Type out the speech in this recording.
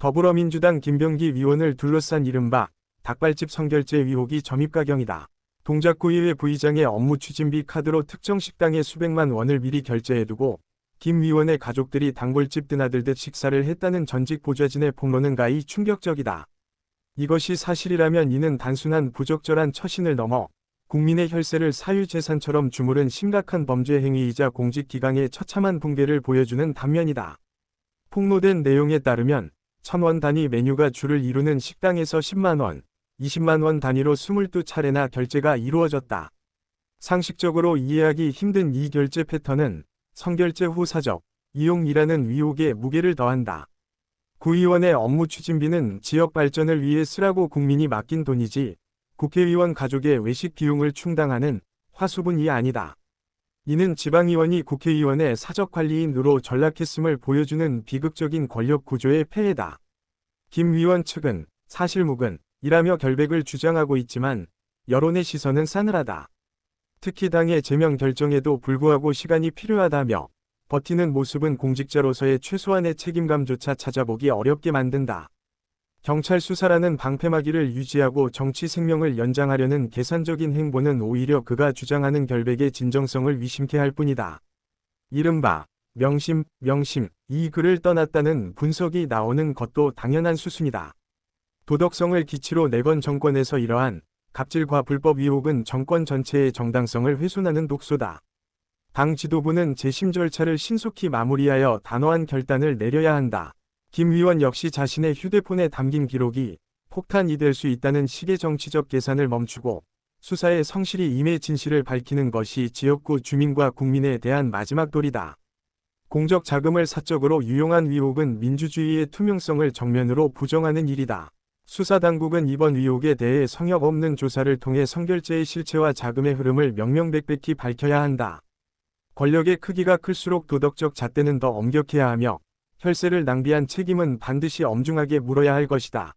더불어민주당 김병기 위원을 둘러싼 이른바 닭발집 성결제 의혹이 점입가경이다. 동작구의회 부의장의 업무 추진비 카드로 특정 식당에 수백만 원을 미리 결제해두고 김 위원의 가족들이 단골집 드나들듯 식사를 했다는 전직 보좌진의 폭로는 가히 충격적이다. 이것이 사실이라면 이는 단순한 부적절한 처신을 넘어 국민의 혈세를 사유재산처럼 주무른 심각한 범죄 행위이자 공직기강의 처참한 붕괴를 보여주는 단면이다. 폭로된 내용에 따르면 천원 단위 메뉴가 주를 이루는 식당에서 10만원, 20만원 단위로 22차례나 결제가 이루어졌다. 상식적으로 이해하기 힘든 이 결제 패턴은 성결제 후 사적, 이용이라는 위혹에 무게를 더한다. 구의원의 업무 추진비는 지역 발전을 위해 쓰라고 국민이 맡긴 돈이지 국회의원 가족의 외식 비용을 충당하는 화수분이 아니다. 이는 지방의원이 국회의원의 사적 관리인으로 전락했음을 보여주는 비극적인 권력 구조의 폐해다. 김 위원 측은 사실무근 이라며 결백을 주장하고 있지만 여론의 시선은 싸늘하다. 특히 당의 제명 결정에도 불구하고 시간이 필요하다며 버티는 모습은 공직자로서의 최소한의 책임감조차 찾아보기 어렵게 만든다. 경찰 수사라는 방패막이를 유지하고 정치 생명을 연장하려는 계산적인 행보는 오히려 그가 주장하는 결백의 진정성을 위심케 할 뿐이다. 이른바 명심, 명심, 이 글을 떠났다는 분석이 나오는 것도 당연한 수순이다. 도덕성을 기치로 내건 정권에서 이러한 갑질과 불법 위혹은 정권 전체의 정당성을 훼손하는 독소다. 당 지도부는 재심 절차를 신속히 마무리하여 단호한 결단을 내려야 한다. 김 위원 역시 자신의 휴대폰에 담긴 기록이 폭탄이 될 수 있다는 식의 정치적 계산을 멈추고 수사에 성실히 임해 진실을 밝히는 것이 지역구 주민과 국민에 대한 마지막 돌이다. 공적 자금을 사적으로 유용한 위혹은 민주주의의 투명성을 정면으로 부정하는 일이다. 수사당국은 이번 의혹에 대해 성역 없는 조사를 통해 성결제의 실체와 자금의 흐름을 명명백백히 밝혀야 한다. 권력의 크기가 클수록 도덕적 잣대는 더 엄격해야 하며 혈세를 낭비한 책임은 반드시 엄중하게 물어야 할 것이다.